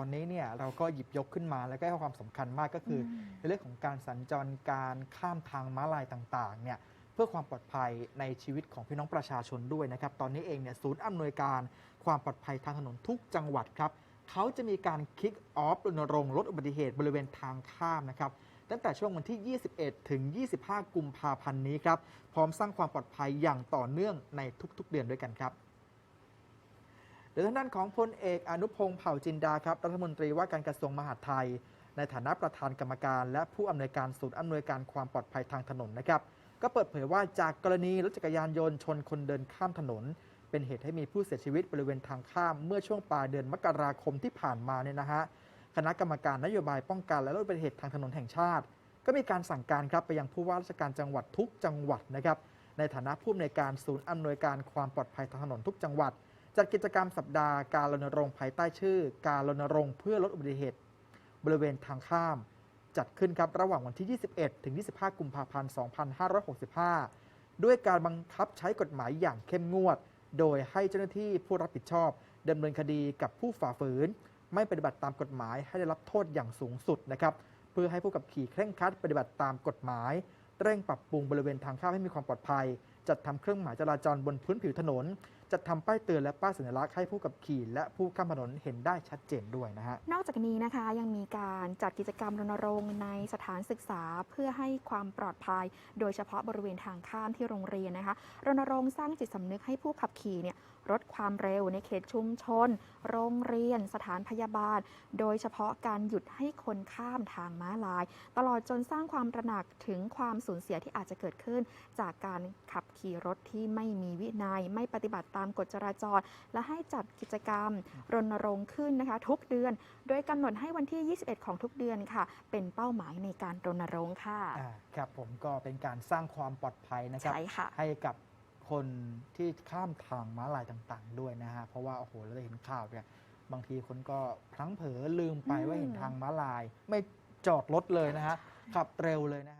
อนนี้เนี่ยเราก็หยิบยกขึ้นมาแล้วก็ให้ความสำคัญมากก็คืออมในเรื่องของการสัญจรการข้ามทางม้าลายต่างๆเนี่ยเพื่อความปลอดภัยในชีวิตของพี่น้องประชาชนด้วยนะครับ ตอนนี้เองเนี่ยศูนย์อำนวยการความปลอดภัยทางถนนทุกจังหวัดครับเขาจะมีการคิกออฟรณรงค์ลดอุบัติเหตุบริเวณทางข้ามนะครับตั้งแต่ช่วงวันที่ 21 ถึง 25 กุมภาพันธ์นี้ครับ พร้อมสร้างความปลอดภัยอย่างต่อเนื่องในทุกๆ เดือนด้วยกันครับ โดยทางด้านของพลเอกอนุพงศ์เผ่าจินดาครับ รัฐมนตรีว่าการกระทรวงมหาดไทย ในฐานะประธานกรรมการ และผู้อำนวยการศูนย์อำนวยการความปลอดภัยทางถนนนะครับ ก็เปิดเผยว่าจากกรณีรถจักรยานยนต์ชนคนเดินข้ามถนน เป็นเหตุให้มีผู้เสียชีวิตบริเวณทางข้ามเมื่อช่วงปลายเดือนมกราคมที่ผ่านมาเนี่ยนะฮะคณะกรรมการนโยบายป้องกันและลดอุบัติเหตุทางถนนแห่งชาติ ก็มีการสั่งการครับไปยังผู้ว่าราชการจังหวัดทุกจังหวัดนะครับในฐานะผู้อำนวยการศูนย์อำนวยการความปลอดภัยทางถนนทุกจังหวัด จัดกิจกรรมสัปดาห์การรณรงค์ภายใต้ชื่อ การรณรงค์เพื่อลดอุบัติเหตุ บริเวณทางข้าม จัดขึ้นครับระหว่างวันที่ 21 ถึง 25 กุมภาพันธ์ 2565 ด้วยการบังคับใช้กฎหมายอย่างเข้มงวด โดยให้เจ้าหน้าที่ผู้รับผิดชอบดำเนินคดีกับผู้ฝ่าฝืน ไม่ปฏิบัติตามกฎหมายให้ได้รับโทษอย่างสูงสุดนะครับเพื่อให้ผู้ขับขี่เคร่งครัดปฏิบัติตามกฎหมาย เร่งปรับปรุงบริเวณทางข้ามให้มีความปลอดภัย จัดทำเครื่องหมายจราจรบนพื้นผิวถนน จัดทำป้ายเตือนและป้ายสัญลักษณ์ให้ผู้ขับขี่และผู้ข้ามถนนเห็นได้ชัดเจนด้วยนะฮะ นอกจากนี้นะคะยังมีการจัดกิจกรรมรณรงค์ในสถานศึกษาเพื่อให้ความปลอดภัย โดยเฉพาะบริเวณทางข้ามที่โรงเรียนนะคะ รณรงค์สร้างจิตสำนึกให้ผู้ขับขี่เนี่ย ลดความเร็วในเขตชุมชน โรงเรียน สถานพยาบาล โดยเฉพาะการหยุดให้คนข้ามทางม้าลาย ตลอดจนสร้างความตระหนักถึงความสูญเสียที่อาจจะเกิดขึ้น จากการขับขี่รถที่ไม่มีวินัย ไม่ปฏิบัติตามกฎจราจร และให้จัดกิจกรรมรณรงค์ขึ้นนะคะ ทุกเดือน โดยกำหนดให้วันที่ 21 ของทุกเดือนค่ะ เป็นเป้าหมายในการรณรงค์ค่ะอ่าครับผมก็เป็นการสร้างความปลอดภัยนะครับใช่ค่ะให้กับ คนที่ข้ามทางม้าลายต่างๆ ด้วยนะฮะ เพราะว่าโอ้โหเราได้เห็นข่าวเนี่ยบางทีคนก็พลั้งเผลอลืมไปว่าเห็นทางม้าลาย ไม่จอดรถเลยนะฮะขับเร็วเลยนะฮะ